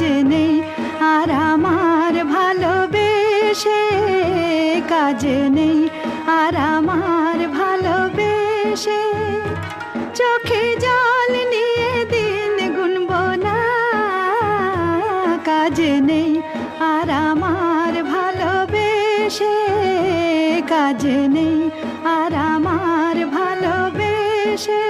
জেনে আর আমার ভালোবেসে কাজ নেই, আর আমার ভালোবেসে চোখে জল নিয়ে দিন গুনব না, কাজে নেই, আর আমার ভালোবেসে কাজ নেই, আর আমার ভালোবেসে